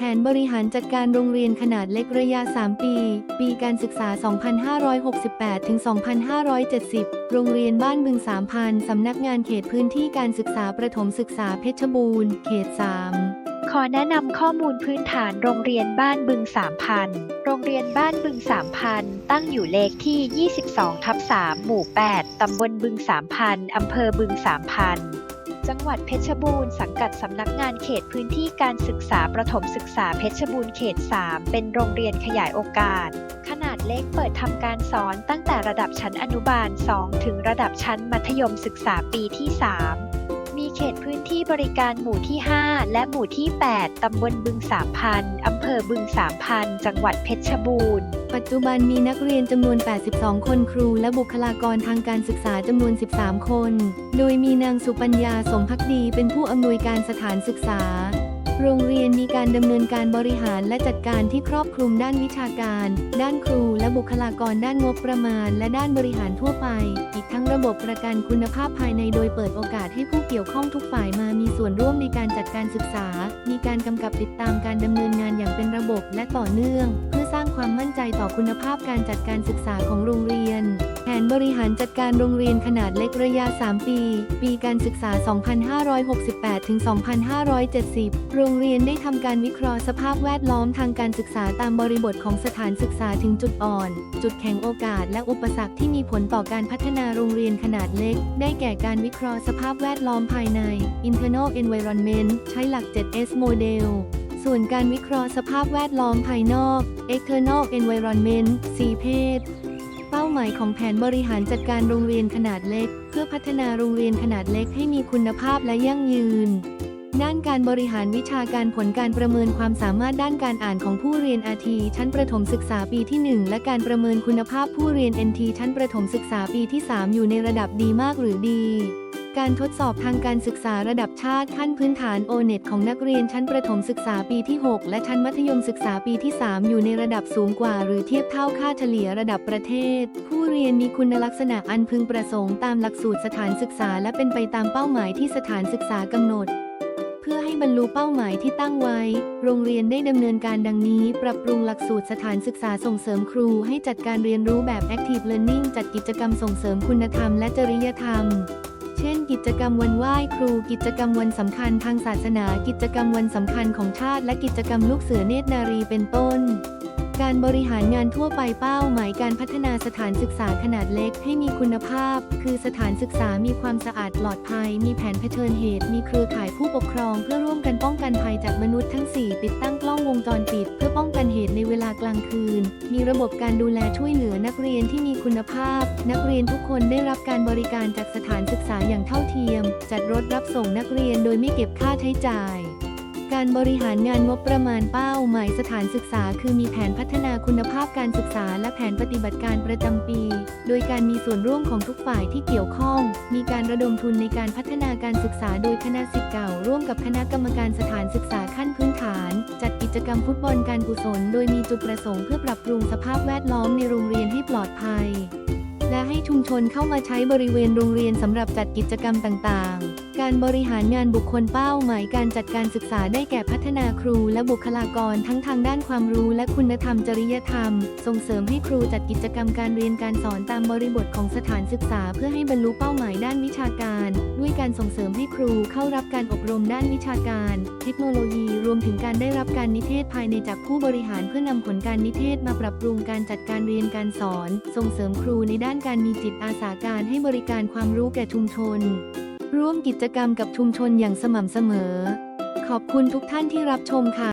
แผนบริหารจัดการโรงเรียนขนาดเล็กระยะ 3 ปี ปีการศึกษา 2568 ถึง 2570 โรงเรียนบ้านบึงสามพันสำนักงานเขตพื้นที่การศึกษาประถมศึกษาเพชรบูรณ์ เขต 3ขอแนะนำข้อมูลพื้นฐานโรงเรียนบ้านบึงสามพัน โรงเรียนบ้านบึงสามพันตั้งอยู่เลขที่ 22 ทับ 3 หมู่ 8 ตำบลบึงสามพัน อำเภอบึงสามพัน จังหวัดเพชรบูรณ์สังกัดสำนักงานเขตพื้นที่การศึกษาประถมศึกษาเพชรบูรณ์เขต 3 เป็นโรงเรียนขยายโอกาส ขนาดเล็กเปิดทำการสอนตั้งแต่ระดับชั้นอนุบาล 2 ถึงระดับชั้นมัธยมศึกษาปีที่ 3 มีเขตพื้นที่บริการหมู่ที่ 5 และหมู่ที่ 8 ตำบลบึงสามพัน อำเภอบึงสามพัน จังหวัดเพชรบูรณ์ ปัจจุบันมีนักเรียนจำนวน 82 คนครู และบุคลากรทางการศึกษาจำนวน 13 คน โดยมีนางสุปัญญาสมพักดีเป็นผู้อำนวยการสถานศึกษา โรงเรียนมีการดำเนินการบริหารและจัดการที่ครอบคลุมด้านวิชาการ ด้านครู และบุคลากรด้านงบประมาณ และด้านบริหารทั่วไป อีกทั้งระบบประกันคุณภาพภายในโดยเปิดโอกาสให้ผู้เกี่ยวข้องทุกฝ่ายมามีส่วนร่วมในการจัดการศึกษา มีการกำกับติดตามการดำเนินงานอย่างเป็นระบบและต่อเนื่องเพ สร้างความมั่นใจต่อคุณภาพการจัดการศึกษาของโรงเรียน แผนบริหารจัดการโรงเรียนขนาดเล็กระยะ 3 ปี ปีการศึกษา 2568 ถึง 2570 โรงเรียนได้ทำการวิเคราะห์สภาพแวดล้อมทางการศึกษาตามบริบทของสถานศึกษาถึงจุดอ่อน จุดแข็งโอกาสและอุปสรรคที่มีผลต่อการพัฒนาโรงเรียนขนาดเล็ก ได้แก่การวิเคราะห์สภาพแวดล้อมภายใน internal environment ใช้หลัก 7S model ส่วนการวิเคราะห์สภาพแวดล้อมภายนอก external environment 4เพศ เป้าหมายของแผนบริหารจัดการโรงเรียนขนาดเล็ก เพื่อพัฒนาโรงเรียนขนาดเล็กให้มีคุณภาพและยั่งยืน ด้านการบริหารวิชาการผลการประเมินความสามารถด้านการอ่านของผู้เรียนอาทีชั้นประถมศึกษาปีที่ 1 และการประเมินคุณภาพผู้เรียน NT ชั้นประถมศึกษาปีที่ 3 อยู่ในระดับดีมากหรือดี การทดสอบทางการศึกษาระดับชาติขั้นพื้นฐาน o n e t ของนักเรียนชั้นประถมศึกษาปีที่ 6 และชั้นมัธยมศึกษาปีที่ 3 อยู่ในระดับสูงกว่า หรือเทียบเท่าค่าเฉลี่ยระดับประเทศ ผู้เรียนมีคุณลักษณะอันพึงประสงค์ตามหลักสูตรสถานศึกษาและเป็นไปตามเป้าหมายที่สถานศึกษากำหนดเพื่อให้บรรลุเป้าหมายที่ตั้งไว้ โรงเรียนได้ดำเนินการดังนี้ ปรับปรุงหลักสูตรสถานศึกษาส่งเสริมครู ให้จัดการเรียนรู้แบบ Active Learning จัดกิจกรรมส่งเสริมคุณธรรมและจริยธรรม กิจกรรมวันไหว้ครู กิจกรรมวันสำคัญทางศาสนา กิจกรรมวันสำคัญของชาติ และกิจกรรมลูกเสือเนตรนารีเป็นต้น การบริหารงานทั่วไปเป้าหมายการพัฒนาสถานศึกษาขนาดเล็กให้มีคุณภาพ คือสถานศึกษามีความสะอาดปลอดภัย มีแผนเผชิญเหตุ มีเครือข่ายผู้ปกครอง เพื่อร่วมกันป้องกันภัยจากมนุษย์ทั้ง 4 ติดตั้งกล้องวงจรปิด เพื่อป้องกันเหตุในเวลากลางคืน มีระบบการดูแลช่วยเหลือนักเรียนที่มีคุณภาพ นักเรียนทุกคนได้รับการบริการจากสถานศึกษาอย่างเท่าเทียม จัดรถรับส่งนักเรียนโดยไม่เก็บค่าใช้จ่าย การบริหารงานงบประมาณเป้าหมายสถานศึกษา คือมีแผนพัฒนาคุณภาพการศึกษา และแผนปฏิบัติการประจำปี โดยการมีส่วนร่วมของทุกฝ่ายที่เกี่ยวข้อง มีการระดมทุนในการพัฒนาการศึกษา โดยคณะศิษย์เก่า ร่วมกับคณะกรรมการสถานศึกษาขั้นพื้นฐาน จัดกิจกรรมฟุตบอลการกุศล โดยมีจุดประสงค์เพื่อปรับปรุงสภาพแวดล้อมในโรงเรียนให้ปลอดภัย และให้ชุมชนเข้ามาใช้บริเวณโรงเรียนสำหรับจัดกิจกรรมต่างๆ การบริหารงานบุคคลเป้าหมายการจัดการศึกษาได้แก่พัฒนาครูและบุคลากรทั้งทางด้านความรู้และคุณธรรมจริยธรรม ส่งเสริมให้ครูจัดกิจกรรมการเรียนการสอนตามบริบทของสถานศึกษา เพื่อให้บรรลุเป้าหมายด้านวิชาการ ด้วยการส่งเสริมให้ครูเข้ารับการอบรมด้านวิชาการ เทคโนโลยี รวมถึงการได้รับการนิเทศภายในจากผู้บริหารเพื่อนำผลการนิเทศมาปรับปรุงการจัดการเรียนการสอน ส่งเสริมครูในด้านการมีจิตอาสาการให้บริการความรู้แก่ชุมชน ร่วมกิจกรรมกับชุมชนอย่างสม่ำเสมอ ขอบคุณทุกท่านที่รับชมค่ะ